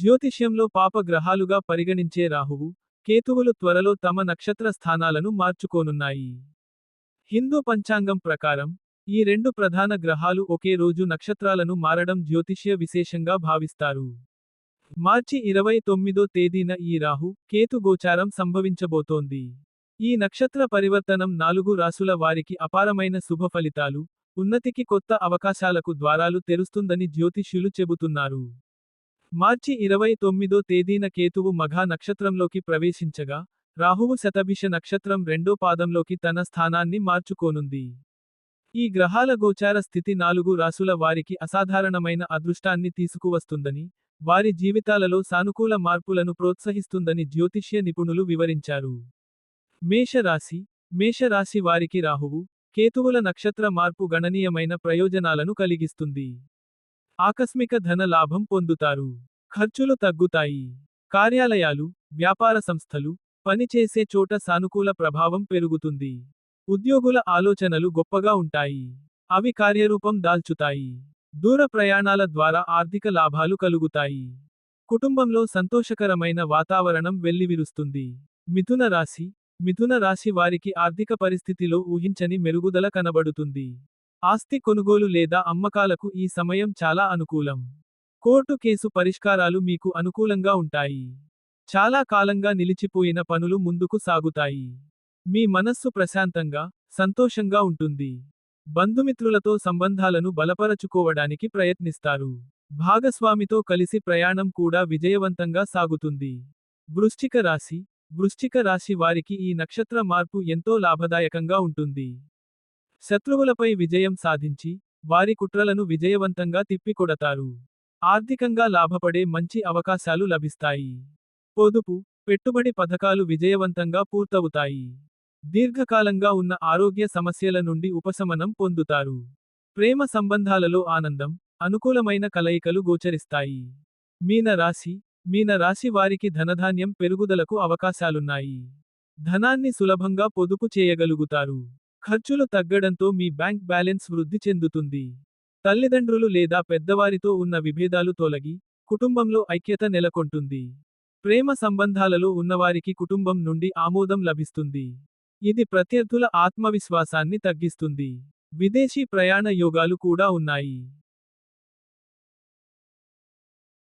జ్యోతిష్యంలో పాప గ్రహాలుగా పరిగణించే రాహువు కేతువులు త్వరలో తమ నక్షత్ర స్థానాలను మార్చుకోనున్నాయి. హిందూ పంచాంగం ప్రకారం ఈ రెండు ప్రధాన గ్రహాలు ఒకే రోజు నక్షత్రాలను మారడం జ్యోతిష్య విశేషంగా భావిస్తారు. మార్చి ఇరవై తొమ్మిదో తేదీన ఈ రాహు కేతు గోచారం సంభవించబోతోంది. ఈ నక్షత్ర పరివర్తనం నాలుగు రాసుల వారికి అపారమైన శుభ ఫలితాలు ఉన్నతికి కొత్త అవకాశాలకు ద్వారాలు తెరుస్తుందని జ్యోతిష్యులు చెబుతున్నారు. మార్చి ఇరవై తొమ్మిదో తేదీన కేతువు మఘా నక్షత్రంలోకి ప్రవేశించగా రాహువు శతభిష నక్షత్రం రెండో పాదంలోకి తన స్థానాన్ని మార్చుకోనుంది. ఈ గ్రహాల గోచార స్థితి నాలుగు రాసుల వారికి అసాధారణమైన అదృష్టాన్ని తీసుకువస్తుందని వారి జీవితాలలో సానుకూల మార్పులను ప్రోత్సహిస్తుందని జ్యోతిష్య నిపుణులు వివరించారు. మేషరాశి మేషరాశి వారికి రాహువు కేతువుల నక్షత్ర మార్పు గణనీయమైన ప్రయోజనాలను కలిగిస్తుంది. ఆకస్మిక ధన లాభం పొందుతారు. ఖర్చులు తగ్గుతాయి. కార్యాలయాలు వ్యాపార సంస్థలు పనిచేసే చోట సానుకూల ప్రభావం పెరుగుతుంది. ఉద్యోగుల ఆలోచనలు గొప్పగా ఉంటాయి. అవి కార్యరూపం దాల్చుతాయి. దూర ప్రయాణాల ద్వారా ఆర్థిక లాభాలు కలుగుతాయి. కుటుంబంలో సంతోషకరమైన వాతావరణం వెల్లివిరుస్తుంది. మిథున రాశి మిథున రాశి వారికి ఆర్థిక పరిస్థితిలో ఊహించని మెరుగుదల కనబడుతుంది. ఆస్తి కొనుగోలు లేదా అమ్మకాలకు ఈ సమయం చాలా అనుకూలం. కోర్టు కేసు పరిష్కారాలు మీకు అనుకూలంగా ఉంటాయి. చాలా కాలంగా నిలిచిపోయిన పనులు ముందుకు సాగుతాయి. మీ మనస్సు ప్రశాంతంగా సంతోషంగా ఉంటుంది. బంధుమిత్రులతో సంబంధాలను బలపరచుకోవడానికి ప్రయత్నిస్తారు. భాగస్వామితో కలిసి ప్రయాణం కూడా విజయవంతంగా సాగుతుంది. వృశ్చిక రాశి వృశ్చిక రాశి వారికి ఈ నక్షత్ర మార్పు ఎంతో లాభదాయకంగా ఉంటుంది. శత్రువులపై విజయం సాధించి వారి కుట్రలను విజయవంతంగా తిప్పికొడతారు. ఆర్థికంగా లాభపడే మంచి అవకాశాలు లభిస్తాయి. పొదుపు పెట్టుబడి పథకాలు విజయవంతంగా పూర్తవుతాయి. దీర్ఘకాలంగా ఉన్న ఆరోగ్య సమస్యల నుండి ఉపశమనం పొందుతారు. ప్రేమ సంబంధాలలో ఆనందం అనుకూలమైన కలయికలు గోచరిస్తాయి. మీన రాశి మీన రాశి వారికి ధనధాన్యం పెరుగుదలకు అవకాశాలున్నాయి. ధనాన్ని సులభంగా పొదుపు చేయగలుగుతారు. ఖర్చులు తగ్గడంతో మీ బ్యాంక్ బ్యాలెన్స్ వృద్ధి చెందుతుంది. తల్లిదండ్రులు లేదా పెద్దవారితో ఉన్న విభేదాలు తొలగి కుటుంబంలో ఐక్యత నెలకొంటుంది. ప్రేమ సంబంధాలలో ఉన్నవారికి కుటుంబం నుండి ఆమోదం లభిస్తుంది. ఇది ప్రత్యర్థుల ఆత్మవిశ్వాసాన్ని తగ్గిస్తుంది. విదేశీ ప్రయాణ యోగాలు కూడా ఉన్నాయి.